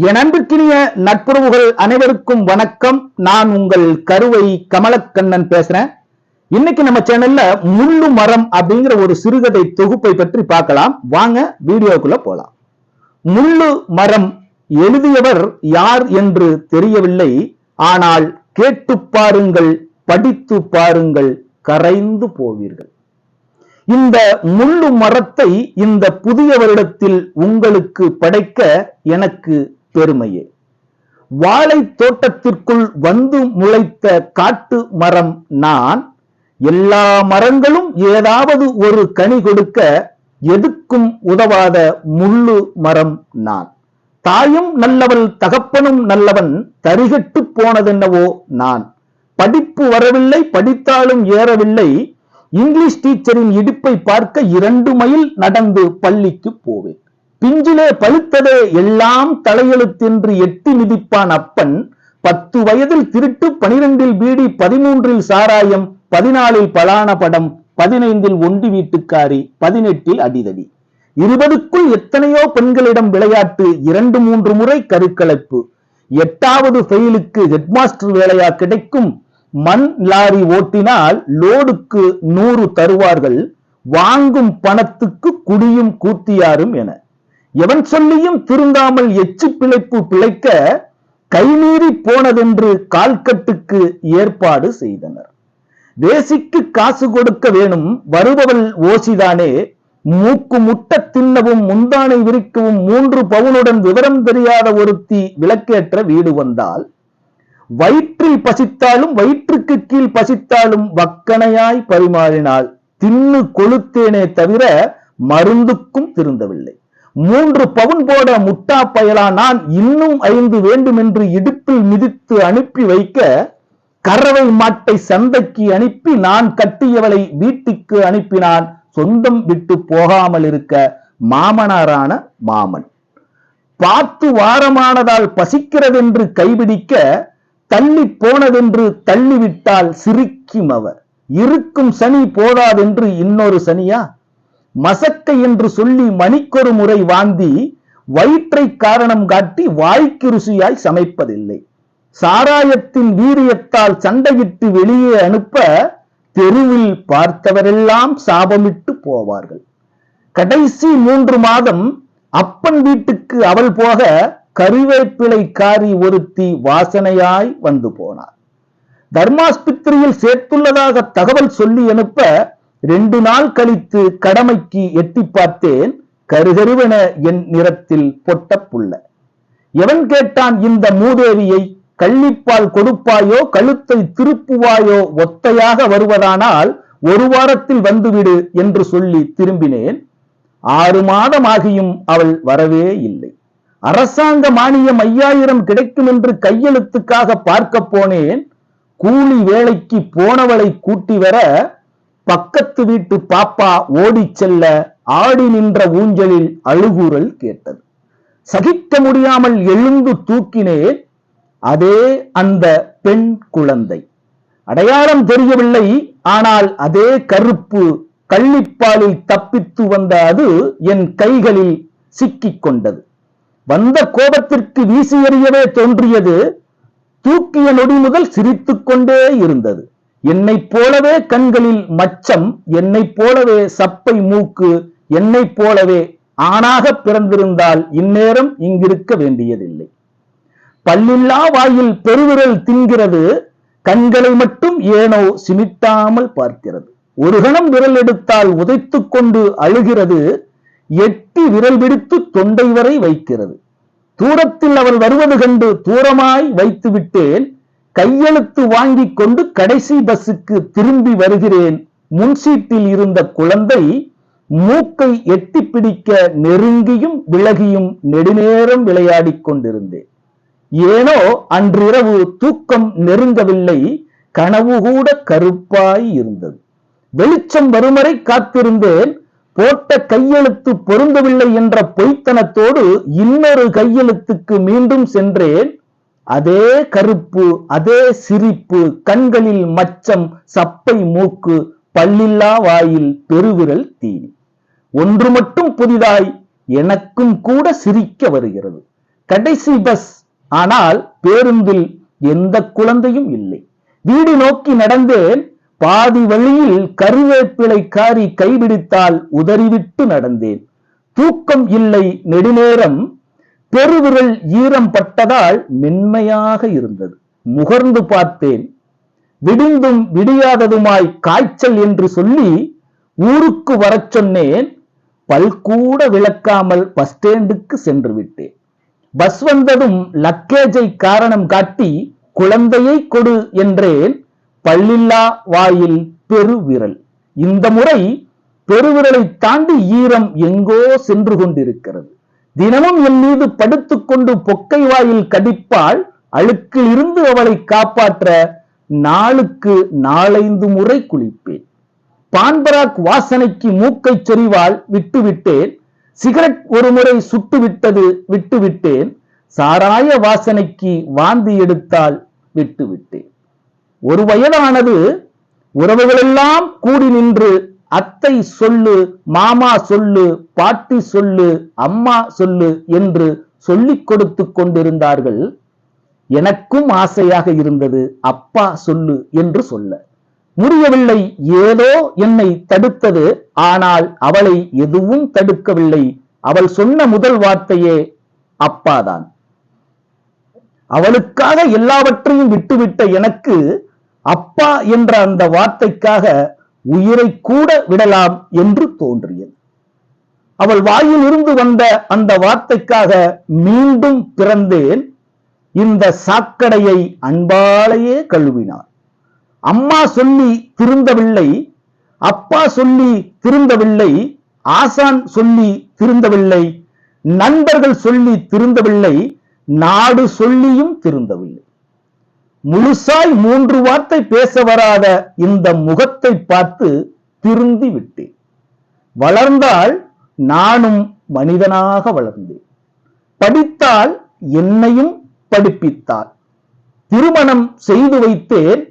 என் நட்புறவுகள் அனைவருக்கும் வணக்கம். நான் உங்கள் கருவை கமலக்கண்ணன் பேசுறேன். இன்னைக்கு நம்ம சேனல்ல முள்ளு மரம் அப்படிங்கிற ஒரு சிறுகதை தொகுப்பை பற்றி பார்க்கலாம். வாங்க வீடியோக்குள்ள போலாம். முள்ளு மரம் எழுதியவர் யார் என்று தெரியவில்லை. ஆனால் கேட்டு பாருங்கள் படித்து பாருங்கள் கரைந்து போவீர்கள். இந்த முள்ளு மரத்தை இந்த புதிய வருடத்தில் உங்களுக்கு படைக்க எனக்கு பெருமையே. வாழை தோட்டத்திற்குள் வந்து முளைத்த காட்டு மரம் நான் எல்லா மரங்களும் ஏதாவது ஒரு கனி கொடுக்க எதுக்கும் உதவாத முள்ளு மரம் நான். தாயும் நல்லவள் தகப்பனும் நல்லவன் தரிகட்டு போனதென்னவோ நான். படிப்பு வரவில்லை படித்தாலும் ஏறவில்லை. இங்கிலீஷ் டீச்சரின் இடுப்பை பார்க்க இரண்டு மைல் நடந்து பள்ளிக்கு போவேன். பிஞ்சிலே பழுத்ததே எல்லாம் தலையெழுத்தென்று எட்டி மிதிப்பான் அப்பன். பத்து வயதில் திருட்டு பனிரெண்டில் பீடி பதிமூன்றில் சாராயம் பதினாலில் பலான படம் பதினைந்தில் ஒண்டி வீட்டுக்காரி பதினெட்டில் அடிதடி. இருபதுக்குள் எத்தனையோ பெண்களிடம் விளையாட்டு இரண்டு மூன்று முறை கருக்கலைப்பு. எட்டாவது ஃபெயிலுக்கு ஹெட்மாஸ்டர் வேலையா கிடைக்கும். மண் லாரி ஓட்டினால் லோடுக்கு நூறு தருவார்கள். வாங்கும் பணத்துக்கு குடியும் கூத்தியாரும் என. எவன் சொல்லியும் திருந்தாமல் எச்சு பிழைப்பு பிழைக்க கைமீறி போனதென்று கால்கட்டுக்கு ஏற்பாடு செய்தனர். வேசிக்கு காசு கொடுக்க வேணும் வருபவள் ஓசிதானே. மூக்கு முட்ட தின்னவும் முந்தானை விரிக்கவும் மூன்று பவுனுடன் விவரம் தெரியாத ஒருத்தி விளக்கேற்ற வீடு வந்தால் வயிற்றில் பசித்தாலும் வயிற்றுக்கு கீழ் பசித்தாலும் வக்கனையாய் பரிமாறினாள். தின்னு கொளுத்தேனே தவிர மருந்துக்கும் திருந்தவில்லை. மூன்று பவுன் போட முட்டா பயலா நான் இன்னும் ஐந்து வேண்டும் என்று இடுப்பில் மிதித்து அனுப்பி வைக்க கறவை மாட்டை சந்தைக்கு அனுப்பி நான் கட்டியவளை வீட்டுக்கு அனுப்பினான். சொந்தம் விட்டு போகாமல் இருக்க மாமனாரான மாமன். பார்த்து வாரமானதால் பசிக்கிறதென்று கைபிடிக்க தள்ளி போனதென்று தள்ளிவிட்டால் சிரிக்கும் அவர். இருக்கும் சனி போதாதென்று இன்னொரு சனியா? மசக்கை என்று சொல்லி மணிக்கொரு முறை வாந்தி வயிற்றை காரணம் காட்டி வாய்க்கு ருசியாய் சமைப்பதில்லை. சாராயத்தின் வீரியத்தால் சண்டையிட்டு வெளியே அனுப்ப தெருவில் பார்த்தவரெல்லாம் சாபமிட்டு போவார்கள். கடைசி மூன்று மாதம் அப்பன் வீட்டுக்கு அவள் போக கருவேப்பிலை காரி ஒருத்தி வாசனையாய் வந்து போனார் தர்மாஸ்பத்திரியில் சேர்த்துள்ளதாக தகவல் சொல்லி அனுப்ப ரெண்டு நாள் கழித்து கடமைக்கு எட்டி பார்த்தேன் கருகருவென என் நிறத்தில் பொட்ட புள்ள. எவன் கேட்டான் இந்த மூதேவியை கள்ளிப்பால் கொடுப்பாயோ கழுத்தை திருப்புவாயோ ஒத்தையாக வருவதானால் ஒரு வாரத்தில் வந்துவிடு என்று சொல்லி திரும்பினேன். ஆறு மாதம் ஆகியும் அவள் வரவே இல்லை. அரசாங்க மானியம் ஐயாயிரம் கிடைக்கும் என்று கையெழுத்துக்காக பார்க்க போனேன். கூலி வேலைக்கு போனவளை கூட்டி வர பக்கத்து வீட்டு பாப்பா ஓடிச் செல்ல ஆடி நின்ற ஊஞ்சலில் அழுகுரல் கேட்டது. சகிக்க முடியாமல் எழுந்து தூக்கினேன். அதே அந்த பெண் குழந்தை. அடையாளம் தெரியவில்லை. ஆனால் அதே கருப்பு கள்ளிப்பாலில் தப்பித்து வந்த அது என் கைகளில் சிக்கிக் கொண்டது. வந்த கோபத்திற்கு வீசி எறியவே தோன்றியது. தூக்கிய நொடி முதல் சிரித்துக் கொண்டே இருந்தது. என்னைப் போலவே கண்களில் மச்சம் என்னைப் போலவே சப்பை மூக்கு என்னைப் போலவே ஆணாக பிறந்திருந்தால் இந்நேரம் இங்கிருக்க வேண்டியதில்லை. பல்லில்லா வாயில் பெருவிரல் தின்கிறது கண்களை மட்டும் ஏனோ சிமிட்டாமல் பார்க்கிறது. ஒரு கணம் விரல் எடுத்தால் உதைத்துக் கொண்டு அழுகிறது எட்டி விரல் பிடித்து தொண்டை வரை வைக்கிறது. தூரத்தில் அவள் வருவது கண்டு தூரமாய் வைத்து விட்டேன் கையெழுத்து வாங்கி கொண்டு கடைசி பஸ்ஸுக்கு திரும்பி வருகிறேன். முன்சீட்டில் இருந்த குழந்தை மூக்கை எட்டி பிடிக்க நெருங்கியும் விலகியும் நெடுநேரம் விளையாடிக் கொண்டிருந்தேன். ஏனோ அன்றிரவு தூக்கம் நெருங்கவில்லை கனவு கூட கருப்பாய் இருந்தது. வெளிச்சம் வருமறை காத்திருந்தேன். போட்ட கையெழுத்து பொருந்தவில்லை என்ற பொய்த்தனத்தோடு இன்னொரு கையெழுத்துக்கு மீண்டும் சென்றேன். அதே கருப்பு அதே சிரிப்பு கண்களில் மச்சம் சப்பை மூக்கு பல்லில்லா வாயில் பெருவிரல் தீனி. ஒன்று மட்டும் புதிதாய் எனக்கும் கூட சிரிக்க வருகிறது. கடைசி பஸ். ஆனால் பேருந்தில் எந்த குழந்தையும் இல்லை. வீடு நோக்கி நடந்தேன். பாதி வழியில் கருவேப்பிலை காரி கைபிடித்தால் உதறிவிட்டு நடந்தேன். தூக்கம் இல்லை நெடுநேரம் பெருவிரல் ஈரம் பட்டதால் மென்மையாக இருந்தது. முகர்ந்து பார்த்தேன். விடிந்தும் விடியாததுமாய் காய்ச்சல் என்று சொல்லி ஊருக்கு வரச் சொன்னேன். பல்கூட விளக்காமல் பஸ் ஸ்டாண்டுக்கு சென்று விட்டேன். பஸ் வந்ததும் லக்கேஜை காரணம் காட்டி குழந்தையை கொடு என்றேன். பல்லில்லா வாயில் பெருவிரல். இந்த முறை பெருவிரலை தாண்டி ஈரம் எங்கோ சென்று கொண்டிருக்கிறது. தினமும் என் மீது படுத்துக்கொண்டு பொக்கை வாயில் கடிப்பால் அழுக்கில் இருந்து அவளை காப்பாற்ற நாளுக்கு நாலைந்து முறை குளிப்பேன். பான்பராக் வாசனைக்கு மூக்கை சொறிவால் விட்டுவிட்டேன். சிகரெட் ஒரு முறை சுட்டு விட்டது விட்டுவிட்டேன். சாராய வாசனைக்கு வாந்தி எடுத்தால் விட்டுவிட்டேன். ஒரு வயதானது உறவுகளெல்லாம் கூடி நின்று அத்தை சொல்லு மாமா சொல்லு பாட்டி சொல்லு அம்மா சொல்லு என்று சொல்லிக் கொடுத்து கொண்டிருந்தார்கள். எனக்கும் ஆசையாக இருந்தது அப்பா சொல்லு என்று சொல்ல. முடியவில்லை ஏதோ என்னை தடுத்தது ஆனால் அவளை எதுவும் தடுக்கவில்லை. அவள் சொன்ன முதல் வார்த்தையே அப்பாதான். அவளுக்காக எல்லாவற்றையும் விட்டுவிட்ட எனக்கு அப்பா என்ற அந்த வார்த்தைக்காக உயிரை கூட விடலாம் என்று தோன்றியது. அவள் வாயில் இருந்து வந்த அந்த வார்த்தைக்காக மீண்டும் பிறந்தேன். இந்த சாக்கடையை அன்பாலேயே கழுவினார் அம்மா சொல்லி திருந்தவில்லை அப்பா சொல்லி திருந்தவில்லை ஆசான் சொல்லி திருந்தவில்லை நண்பர்கள் சொல்லி திருந்தவில்லை நாடு சொல்லியும் திருந்தவில்லை. முழுசாய் மூன்று வார்த்தை பேச வராத இந்த முகத்தை பார்த்து திருந்தி விட்டேன். வளர்ந்தால் நானும் மனிதனாக வளர்ந்தேன். படித்தால் என்னையும் படிப்பித்தாள் திருமணம் செய்து வைத்தேன்.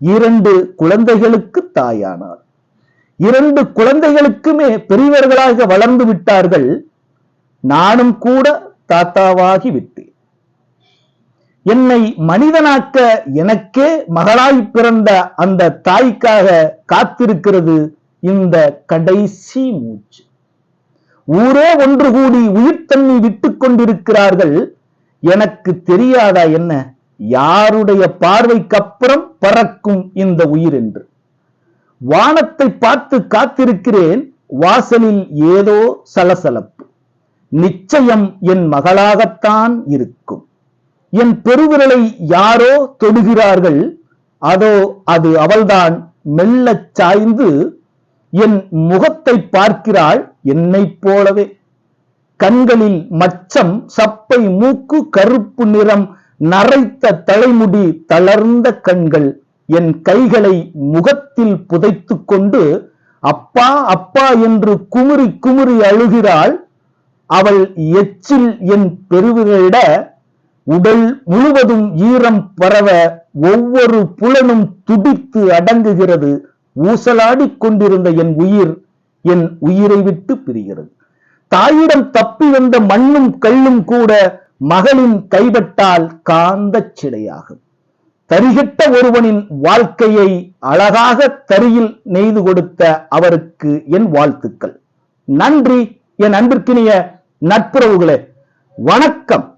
இரண்டு குழந்தைகளுக்கு தாயானார். இரண்டு குழந்தைகளுக்குமே பெரியவர்களாக வளர்ந்து விட்டார்கள். நானும் கூட தாத்தாவாகி விட்டேன். என்னை மனிதனாக்க எனக்கே மகளாய் பிறந்த அந்த தாய்க்காக காத்திருக்கிறது இந்த கடைசி மூச்சு. ஊரே ஒன்று கூடி உயிர் தண்ணி விட்டுக் கொண்டிருக்கிறார்கள். எனக்கு தெரியாதா என்ன? யாருடைய பார்வைக்கு அப்புறம் பறக்கும் இந்த உயிர் என்று. வானத்தை பார்த்து காத்திருக்கிறேன். வாசலில் ஏதோ சலசலப்பு. நிச்சயம் என் மகளாகத்தான் இருக்கும். என் பெருவிரலை யாரோ தொடுகிறார்கள் அதோ அது அவள்தான் மெல்லச் சாய்ந்து என் முகத்தை பார்க்கிறாள் என்னைப் போலவே. கண்களில் மச்சம் சப்பை மூக்கு கருப்பு நிறம் நரைத்த தலைமுடி தளர்ந்த கண்கள் என் கைகளை முகத்தில் புதைத்துக் கொண்டு அப்பா அப்பா என்று குமுறி குமுறி அழுகிறாள். அவள் எச்சில் என் பெருவிரலிட உடல் முழுவதும் ஈரம் பரவ ஒவ்வொரு புலனும் துடித்து அடங்குகிறது. ஊசலாடிக் கொண்டிருந்த என் உயிர் என் உயிரை விட்டு பிரிகிறது. தாயிடம் தப்பி வந்த மண்ணும் கல்லும் கூட மகளின் கைபட்டால் காந்த சிலையாகும். தரிகெட்ட ஒருவனின் வாழ்க்கையை அழகாக தரியில் நெய்து கொடுத்த அவருக்கு என் வாழ்த்துக்கள். நன்றி என் அன்பிற்கினிய நட்புறவுகளே. வணக்கம்.